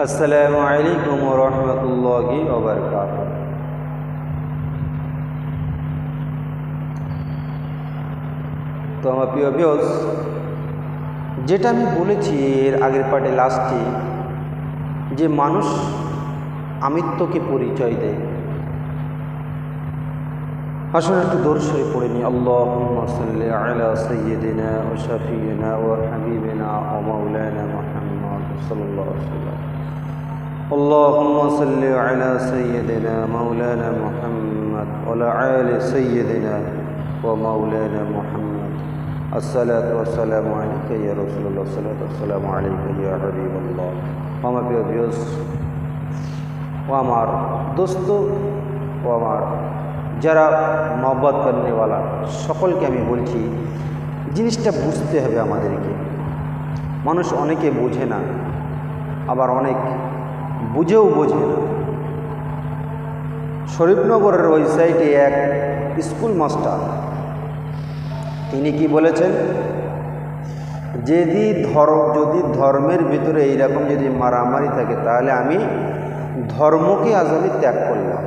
আসসালামু আলাইকুম রহমতুল্লাহি ওবরকাত তো আমার প্রিয় বিয়স যেটা আমি বলেছি এর আগের পার্টে লাস্টে যে মানুষ আমিত্বকে পরিচয় দেয়। আসলে একটু দর্শয়ে পড়ে নি আল্লাহ সাল্লি আলা সৈয়দিনা ও শফিনা ও হাবিবিনা ও মৌলানা মোহাম্মদ। সাল্লাহ সাল্লাম اللهم صل على سيدنا مولانا محمد وعلى آل سيدنا ومولانا محمد الصلاة والسلام عليك يا رسول الله الصلاة والسلام عليك يا حبيب الله আমার প্রিয় ভিউস ও আমার দোস্ত ও আমার যারা মহব্বত করনেওয়ালা সকলকে আমি বলছি জিনিসটা বুঝতে হবে আমাদেরকে মানুষ অনেকে বোঝে না, আবার অনেক বুঝেও বোঝে না। শরীফনগরের ওই এক স্কুল মাস্টার, তিনি কি বলেছেন? যদি ধর্ম, যদি ধর্মের ভিতরে এইরকম যদি মারামারি থাকে, তাহলে আমি ধর্মকে আজ আমি ত্যাগ করলাম।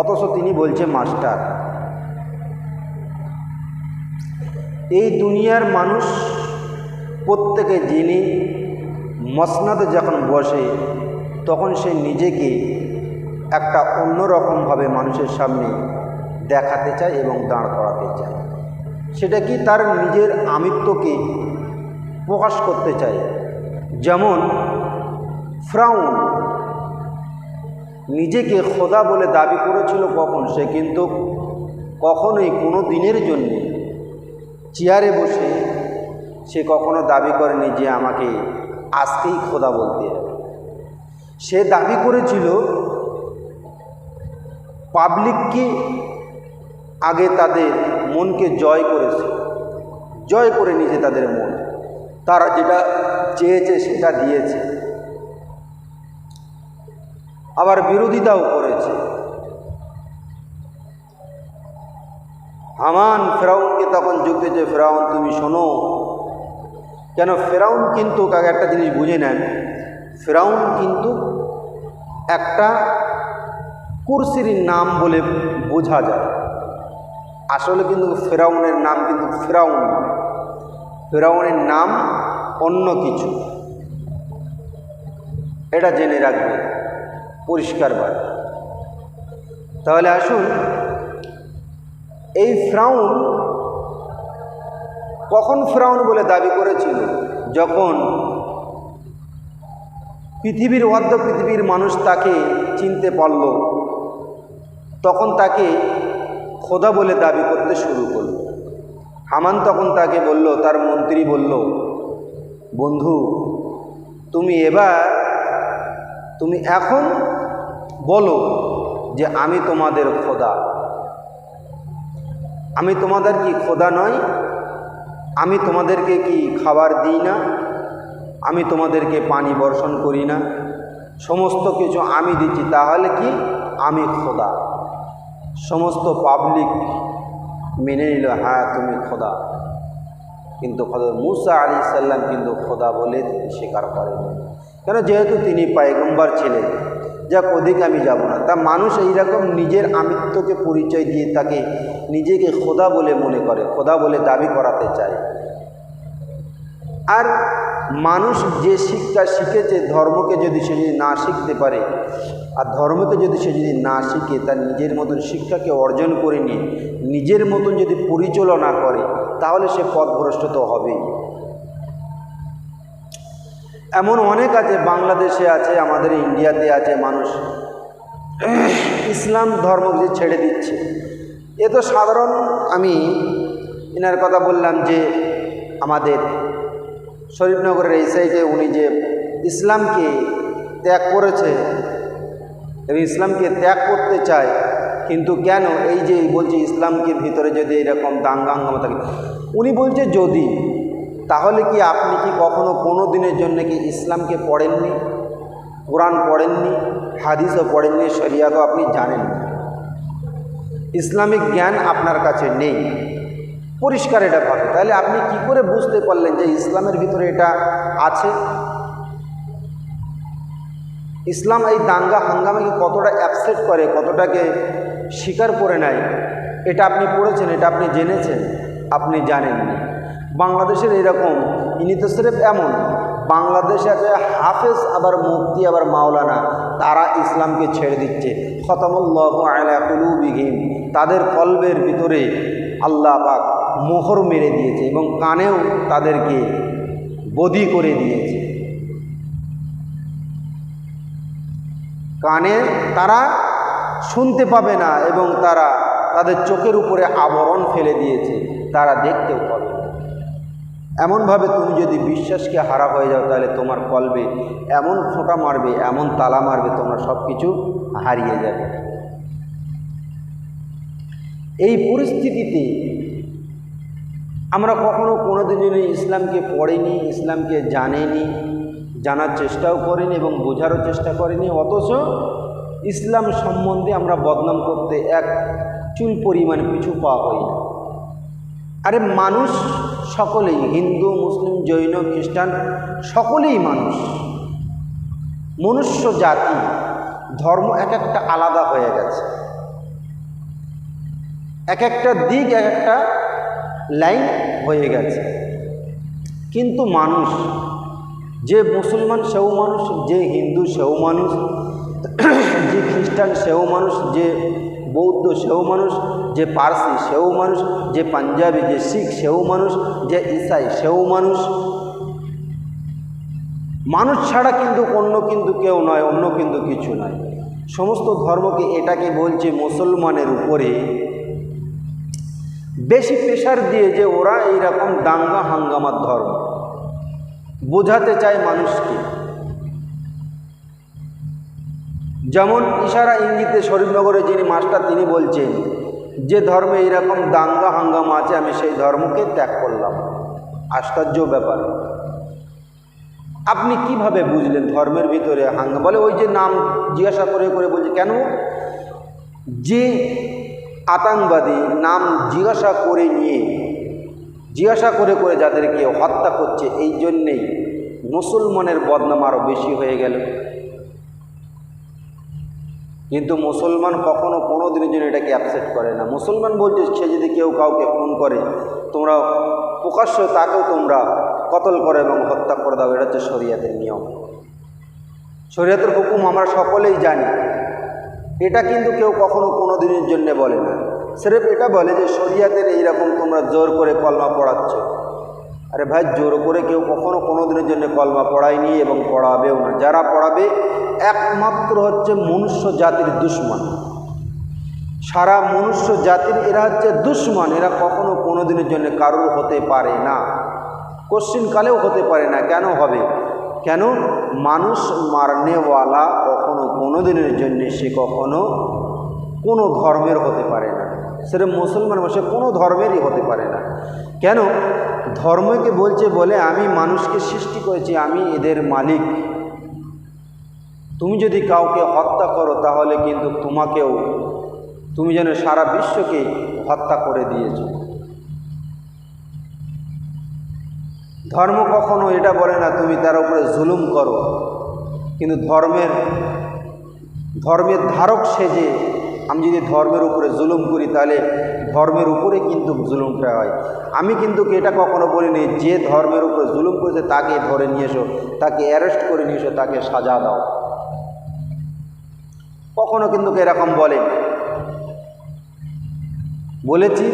অথচ তিনি বলছে, মাস্টার এই দুনিয়ার মানুষ প্রত্যেকে যিনি মসনাদে যখন বসে, তখন সে নিজেকে একটা অন্যরকমভাবে মানুষের সামনে দেখাতে চায় এবং দাঁড় করাতে চায়। সেটা কি তার নিজের আমিত্বকে প্রকাশ করতে চায়? যেমন ফ্রাউন নিজেকে খোদা বলে দাবি করেছিল কখন? সে কিন্তু কখনোই কোনো দিনের জন্যে চেয়ারে বসে সে কখনো দাবি করেনি যে আমাকে আজকেই খোদা বলতে সে দাবি করেছিল, পাবলিককে আগে তাদের মনকে জয় করেছে। জয় করে নিয়েছে তাদের মন। তারা যেটা চেয়েছে সেটা দিয়েছে। আবার বিরোধিতাও করেছে। হামান ফেরাউনকে তখন যোগ দিয়েছে ফেরাউন তুমি শোনো। কেন? ফেরাউন কিন্তু কাকে একটা জিনিস বুঝে নেন, ফেরাউন কিন্তু একটা কুরসির নাম বলে বোঝা যায়। আসলে কিন্তু ফেরাউনের নাম কিন্তু ফেরাউন। ফেরাউনের নাম অন্য কিছু। এটা জেনে রাখবে পরিষ্কারভাবে তাহলে আসুন এই ফ্রাউন কখন ফ্রাউন বলে দাবি করেছিল? যখন পৃথিবীর অর্ধ পৃথিবীর মানুষ তাকে চিনতে পারল, তখন তাকে খোদা বলে দাবি করতে শুরু করল। হামান তখন তাকে বলল, তার মন্ত্রী বলল, বন্ধু, তুমি এবার, তুমি এখন বলো যে আমি তোমাদের খোদা। আমি তোমাদের কি খোদা নয় আমি তোমাদেরকে কি খাবার দিই না? আমি তোমাদেরকে পানি বর্ষণ করি না? সমস্ত কিছু আমি দিচ্ছি, তাহলে কি? আমি খোদা সমস্ত পাবলিক মেনে নিল হ্যাঁ তুমি খোদা কিন্তু খোদা মুসা আলী সাল্লাম কিন্তু খোদা বলে স্বীকার করেন কেন? যেহেতু তিনি পায়গম্বার ছিলেন। যাক অধিক আমি যাব না। তা মানুষ এইরকম নিজের আমিত্বকে পরিচয় দিয়ে তাকে নিজেকে খোদা বলে মনে করে, খোদা বলে দাবি করাতে চায়। আর মানুষ যে শিক্ষা শিখেছে ধর্মকে যদি সে যদি না শিখতে পারে, আর ধর্মকে যদি সে যদি না শিখে, তার নিজের মতন শিক্ষাকে অর্জন করে নিয়ে, নিজের মতন যদি পরিচালনা করে, তাহলে সে পথভ্রষ্ট তো হবেই। এমন অনেক আছে, বাংলাদেশে আছে, আমাদের ইন্ডিয়াতে আছে মানুষ। ইসলাম ধর্ম যে ছেড়ে দিচ্ছে। এ তো সাধারণ আমি এনার কথা বললাম যে আমাদের শরীফনগরের এই সাইডে উনি যে ইসলামকে ত্যাগ করেছে, এবং ইসলামকে ত্যাগ করতে চায়, কিন্তু কেন এই যে বলছে ইসলামকে ভিতরে যদি এরকম দাঙ্গাঙ্গামা থাকে? উনি বলছে যদি তাহলে কি আপনি কি কখনো কোনো দিনের জন্য কি ইসলামকে পড়েননি? কোরআন পড়েননি? হাদিসও পড়েননি? শরিয়াতও আপনি জানেন ইসলামিক জ্ঞান আপনার কাছে নেই। পরিষ্কার এটা ভাবে। তাহলে আপনি কি করে বুঝতে পারলেন যে ইসলামের ভিতরে এটা আছে? ইসলাম এই দাঙ্গা হাঙ্গামাকে কতটা অ্যাপসেট করে, কতটাকে স্বীকার করে নেয়? এটা আপনি পড়েছেন, এটা আপনি জেনেছেন, আপনি জানেননি। বাংলাদেশের এরকম ইনি তো সিরেফ এমন, বাংলাদেশে আছে হাফেজ, আবার মুক্তি আবার মাওলানা, তারা ইসলামকে ছেড়ে দিচ্ছে। খতমুল্লাহ আলা কুলুবিহীন তাদের কলবের ভিতরে আল্লাহ পাক মোহর মেরে দিয়েছে এবং কানেও তাদেরকে বদি করে দিয়েছে। কানে তারা শুনতে পাবে না এবং তারা তাদের চোখের উপরে আবরণ ফেলে দিয়েছে, তারা দেখতেও এমনভাবে তুমি যদি বিশ্বাসকে হারা হয়ে যাও, তাহলে তোমার কলবে এমন ফোঁটা মারবে, এমন তালা মারবে, তোমরা সব কিছু হারিয়ে যাবে। এই পরিস্থিতিতে আমরা কখনো কোনো দিন ইসলামকে পড়িনি, ইসলামকে জানেনি, জানার চেষ্টাও করিনি এবং বোঝারও চেষ্টা করিনি, অথচ ইসলাম সম্বন্ধে আমরা বদনাম করতে এক চুল পরিমাণ পিছু পাওয়া হই আরে মানুষ সকলেই হিন্দু, মুসলিম, জৈন, খ্রিস্টান, সকলেই মানুষ। মনুষ্য জাতি, ধর্ম এক একটা আলাদা হয়ে গেছে। এক একটা দিক, এক একটা লাইন হয়ে গেছে। কিন্তু মানুষ, যে মুসলমান সেও মানুষ, যে হিন্দু সেও মানুষ, যে খ্রিস্টান সেও মানুষ, যে বৌদ্ধ সেও মানুষ, যে পার্সি সেও মানুষ, যে পাঞ্জাবি, যে শিখ সেও মানুষ, যে ইসাই সেও মানুষ। মানুষ ছাড়া কিন্তু অন্য কিন্তু কেউ নয়, অন্য কিন্তু কিছু নয়। সমস্ত ধর্মকে এটাকে বলছে মুসলমানের উপরে। বেশি প্রেশার দিয়ে যে ওরা এইরকম দাঙ্গা হাঙ্গামার ধর্ম। বোঝাতে চায় মানুষকে। যেমন ইশারা ইঙ্গিতে শরীফনগরে যিনি মাস্টার, তিনি বলছেন, যে ধর্মে এইরকম দাঙ্গা হাঙ্গামা আছে, আমি সেই ধর্মকে ত্যাগ করলাম। আশ্চর্য ব্যাপার। আপনি কীভাবে বুঝলেন ধর্মের ভিতরে হাঙ্গা? বলে ওই যে নাম জিজ্ঞাসা করে করে বলছে, কেন? যে আতঙ্কবাদী নাম জিজ্ঞাসা করে নিয়ে, জিজ্ঞাসা করে করে যাদেরকে হত্যা করছে, এই জন্যেই মুসলমানের বদনাম আরও বেশি হয়ে গেল। কিন্তু মুসলমান কখনো কোনো দিনের জন্য এটাকে অ্যাকসেপ্ট করে না। মুসলমান বলছে, সে যদি কেউ কাউকে খুন করে, তোমরা প্রকাশ্য তাকেও তোমরা কতল করে এবং হত্যা করে দাও, এটা হচ্ছে শরিয়াতের নিয়ম। শরিয়াতের হুকুম আমরা সকলেই জানি। এটা কিন্তু কেউ কখনো কোনো দিনের জন্যে বলে না। সেরেফ এটা বলে যে, শরিয়াতের এইরকম তোমরা জোর করে কলমা পড়াচ্ছ। আরে ভাই, জোর করে কেউ কখনো কোনো দিনের জন্য কলমা পড়ায়নি এবং পড়াবেও না। যারা পড়াবে, একমাত্র হচ্ছে মনুষ্য জাতির দুশ্মন। সারা মনুষ্য জাতির, এরা হচ্ছে দুশ্মন। এরা কখনো কোনো দিনের জন্য কারোর হতে পারে না। কোশ্চিনকালেও হতে পারে না। কেন হবে? কেন? মানুষ মারনেওয়ালা কখনো কোনো দিনের জন্যে সে কখনো কোনো ধর্মের হতে পারে না। সেটা মুসলমান সে কোনো ধর্মেরই হতে পারে না। কেন? ধর্মকে বলছে বলে আমি মানুষকে সৃষ্টি করেছি, আমি এদের মালিক। তুমি যদি কাউকে হত্যা করো, তাহলে কিন্তু তোমাকেও তুমি যেন সারা বিশ্বকে হত্যা করে দিয়েছ। ধর্ম কখনো এটা বলে না, তুমি তার উপরে জুলুম করো। কিন্তু ধর্মের ধর্মের ধারক সেজে আমি যদি ধর্মের উপরে জুলুম করি, তাহলে ধর্মের উপরে কিন্তু জুলুমটা হয়। আমি কিন্তু এটা কখনো বলিনি, যে ধর্মের উপরে জুলুম করেছে তাকে ধরে নিয়ে এসো, তাকে অ্যারেস্ট করে নিয়ে এসো, তাকে সাজা দাও। কখনো কিন্তু এরকম বলে বলেছি,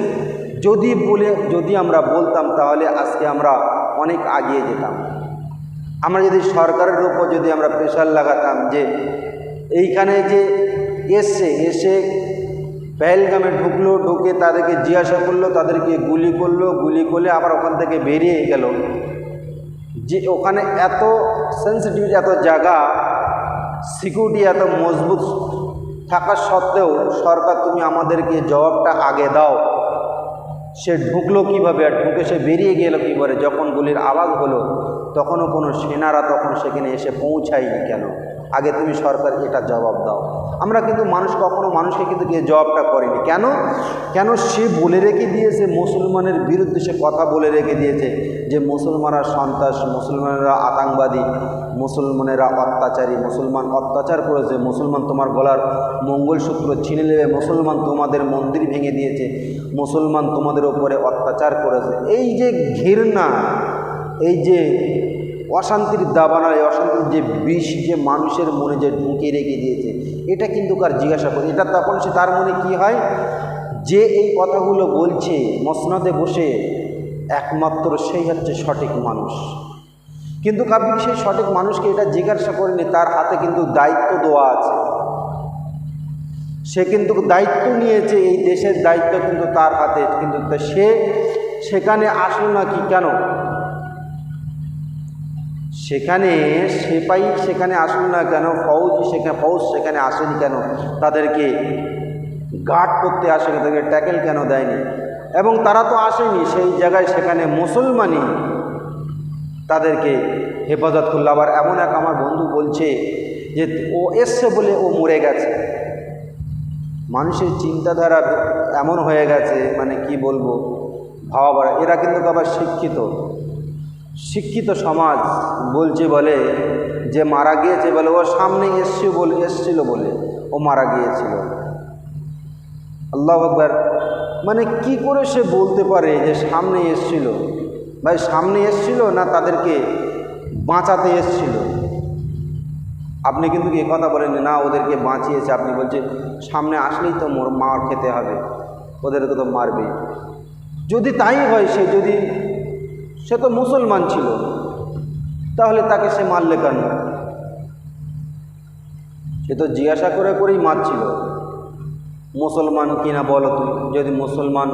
যদি বলে, যদি আমরা বলতাম, তাহলে আজকে আমরা অনেক আগিয়ে যেতাম। আমরা যদি সরকারের উপর যদি আমরা প্রেশার লাগাতাম যে, এইখানে যে এসছে এসে পেহেলগামে ঢুকলো, ঢুকে তাদেরকে জিজ্ঞাসা করল, তাদেরকে গুলি করল, গুলি করলে আবার ওখান থেকে বেরিয়ে গেল। যে ওখানে এত সেন্সিটিভ এত জায়গা সিকিউরিটি এত মজবুত থাকা সত্ত্বেও সরকার তুমি আমাদেরকে জবাবটা আগে দাও। সে ঢুকলো কীভাবে আর ঢুকে সে বেরিয়ে গেল কীভাবে? যখন গুলির আওয়াজ হলো, তখনও কোনো সেনারা তখন সেখানে এসে পৌঁছায়নি কেন? আগে তুমি সরকার এটা জবাব দাও। আমরা কিন্তু মানুষ কখনো মানুষকে কিন্তু গিয়ে জবাবটা করেনি। কেন? কেন সে বলে রেখে দিয়েছে, মুসলমানের বিরুদ্ধে সে কথা বলে রেখে দিয়েছে যে মুসলমানরা সন্ত্রাস, মুসলমানেরা আতঙ্কবাদী, মুসলমানেরা অত্যাচারী, মুসলমান অত্যাচার করেছে, মুসলমান তোমার গলার মঙ্গলসূত্র ছিনে নেবে, মুসলমান তোমাদের মন্দির ভেঙে দিয়েছে, মুসলমান তোমাদের ওপরে অত্যাচার করেছে। এই যে ঘৃণা, এই যে অশান্তির দাবানা এই অশান্তির যে বিষ, যে মানুষের মনে যে ঢুকে রেখে দিয়েছে, এটা কিন্তু কার জিজ্ঞাসা করে? এটা তখন সে তার মনে কি হয়? যে এই কথাগুলো বলছে, মসনদে বসে একমাত্র সেই হচ্ছে সঠিক মানুষ। কিন্তু আপনি সেই সঠিক মানুষকে এটা জিজ্ঞাসা করেনি, তার হাতে কিন্তু দায়িত্ব দেওয়া আছে। সে কিন্তু দায়িত্ব নিয়েছে, এই দেশের দায়িত্ব কিন্তু তার হাতে, কিন্তু সে সেখানে আসলো না কি কেন? সেখানে সেপাই সেখানে আসলো না কেন, ফৌজ সেখানে ফৌজ সেখানে আসেনি কেন? তাদেরকে গার্ড করতে আসেনি, তাদেরকে ট্যাকেল কেন দেয়নি? এবং তারা তো আসেনি, সেই জায়গায় সেখানে মুসলমানই তাদেরকে হেফাজত করল। আবার এমন এক আমার বন্ধু বলছে যে, ও এসছে বলে ও মরে গেছে। মানুষের চিন্তাধারা এমন হয়ে গেছে মানে কি বলব? ভাবা এরা কিন্তু আবার শিক্ষিত। শিক্ষিত সমাজ বলছে বলে, যে মারা গিয়েছে বলে ও সামনে এসছে বলে, এসছিল বলে, ও মারা গিয়েছিল। আল্লাহ আকবর। মানে কি করে সে বলতে পারে যে সামনে এসছিল? ভাই, সামনে এসছিল না তাদেরকে বাঁচাতে এসছিল? আপনি কিন্তু এ কথা বলেন না, ওদেরকে বাঁচিয়েছে। আপনি বলছেন, সামনে আসলেই তো মোর, মার খেতে হবে, ওদেরকে তো মারবে যদি তাই হয়, সে যদি সে তো মুসলমান ছিল। তাহলে তাকে সে মারলে কেন? সে তো জিজ্ঞাসা করে করেই মারছিল। মুসলমান কিনা বলো তুই যদি মুসলমান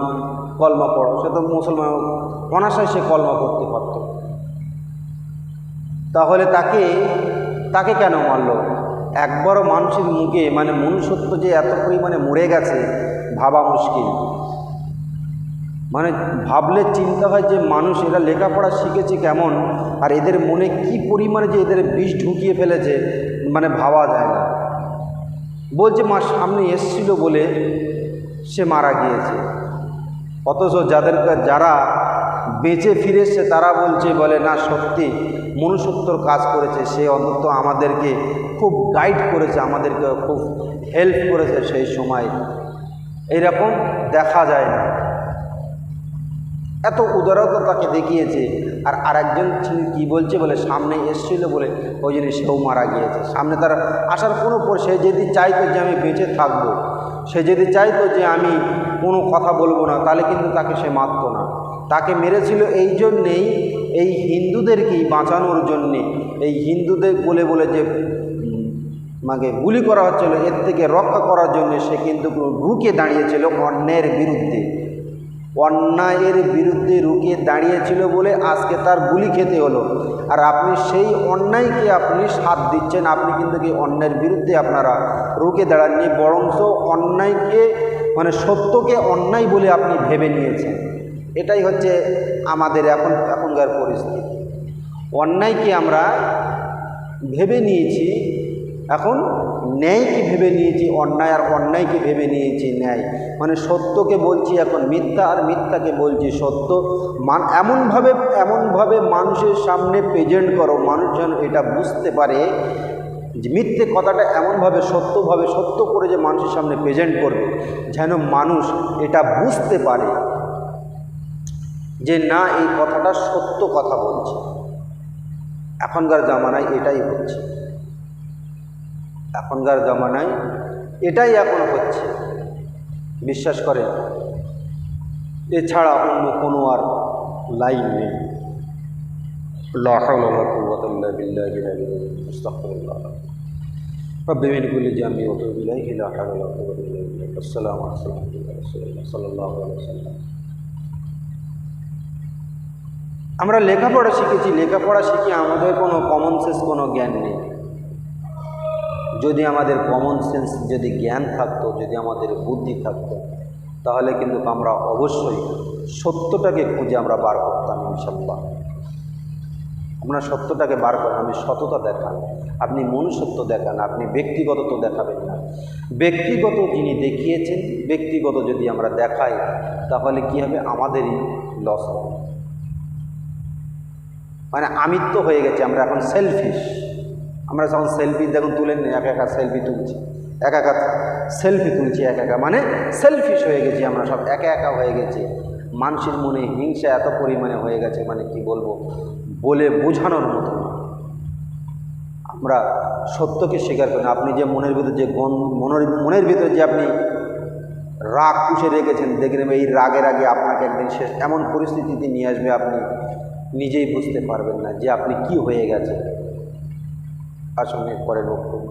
কলমা পড়ো, সে তো মুসলমান, অনাশায় সে কলমা পড়তে পারত। তাহলে তাকে তাকে কেন মারলো? একবারও মানুষের মুখে মানে মনুষ্যত্ব যে এত পরিমাণে মরে গেছে, ভাবা মুশকিল। মানে ভাবলে চিন্তা হয় যে মানুষ এরা লেখাপড়া শিখেছে কেমন, আর এদের মনে কি পরিমাণে যে এদের বিষ ঢুকিয়ে ফেলেছে মানে ভাবা যায় না। বলছে, মা, সামনে এসছিল বলে সে মারা গিয়েছে। অথচ যাদের যারা বেঁচে ফিরে এসছে, তারা বলছে, বলে, না, সত্যি, মনুষ্যত্বর কাজ করেছে। সে অন্তত আমাদেরকে খুব গাইড করেছে, আমাদেরকে খুব হেল্প করেছে সেই সময়। এইরকম দেখা যায় না। এত উদারতা তাকে দেখিয়েছে। আর আরেকজন কি বলছে বলে সামনে এসছিল বলে ওই জন্য সেও মারা গিয়েছে। সামনে তার আসার কোনো পর সে যদি চাইতো যে আমি বেঁচে থাকব, সে যদি চাইতো যে আমি কোনো কথা বলব না, তাহলে কিন্তু তাকে সে মারত না। তাকে মেরেছিল এই জন্যেই, এই হিন্দুদেরকেই বাঁচানোর জন্যে। এই হিন্দুদের বলে বলে যে মাকে গুলি করা হচ্ছিল, এর থেকে রক্ষা করার জন্য সে কিন্তু রুকে দাঁড়িয়েছিল অন্যের বিরুদ্ধে। অন্যায়ের বিরুদ্ধে রুকিয়ে দাঁড়িয়েছিল বলে আজকে তার গুলি খেতে হলো। আর আপনি সেই অন্যায়কে আপনি সাথ দিচ্ছেন, আপনি কিন্তু কি অন্যায়ের বিরুদ্ধে আপনারা রুকে দাঁড়াননি, বরংস অন্যায়কে মানে সত্যকে অন্যায় বলে আপনি ভেবে নিয়েছেন। এটাই হচ্ছে আমাদের এখন, এখনকার পরিস্থিতি। অন্যায়কে আমরা ভেবে নিয়েছি, এখন ন্যায়কে ভেবে নিয়েছি, অন্যায় আর অন্যায়কে ভেবে নিয়েছি? ন্যায়। মানে সত্যকে বলছি এখন মিথ্যা আর মিথ্যাকে বলছি সত্য। মান এমনভাবে এমনভাবে মানুষের সামনে প্রেজেন্ট করো, মানুষ যেন এটা বুঝতে পারে যে মিথ্যে কথাটা এমনভাবে, সত্যভাবে, সত্য করে যে মানুষের সামনে প্রেজেন্ট করবে। যেন মানুষ এটা বুঝতে পারে যে না, এই কথাটা সত্য কথা বলছে। এখনকার জামানায় এটাই হচ্ছে। এখনকার জমানায় এটাই এখন হচ্ছে বিশ্বাস করেন এছাড়া অন্য কোনো আর লাইন নেই رب من كل جامع وتوب إليه لا حول ولا قوة إلا بالله السلام عليكم رسول الله صلى الله عليه وسلم আমরা লেখাপড়া শিখেছি লেখাপড়া শিখে আমাদের কোনো কমন সেন্স কোনো জ্ঞান নেই যদি আমাদের কমন সেন্স যদি জ্ঞান থাকতো, যদি আমাদের বুদ্ধি থাকতো, তাহলে কিন্তু আমরা অবশ্যই সত্যটাকে খুঁজে আমরা বার করতাম ইনশাল্লাহ আপনার সত্যটাকে বার করেন আপনি সততা দেখান, আপনি মনুষ্যত্ব দেখান, আপনি ব্যক্তিগত তো দেখাবেন না। ব্যক্তিগত যিনি দেখিয়েছেন, ব্যক্তিগত যদি আমরা দেখাই, তাহলে কি হবে? আমাদেরই লস হবে। মানে আমিত্ব হয়ে গেছে, আমরা এখন সেলফিশ আমরা যখন সেলফি দেখুন, তুলে নিই, একা একা সেলফি তুলছি। একা একা সেলফি তুলছি, একা একা। মানে সেলফিশ হয়ে গেছি আমরা সব, একা একা হয়ে গেছি। মানুষের মনে হিংসা এত পরিমাণে হয়ে গেছে মানে কি বলব? বলে বোঝানোর মতো আমরা সত্যকে স্বীকার করি। আপনি যে মনের ভিতরে যে মনের মনের ভিতরে যে আপনি রাগ পুষে রেখেছেন, দেখে নেবে, এই রাগের আগে আপনাকে একদিন শেষ এমন পরিস্থিতিতে নিয়ে আসবে, আপনি নিজেই বুঝতে পারবেন না যে আপনি কি হয়ে গেছে আসলে পরের বক্তব্য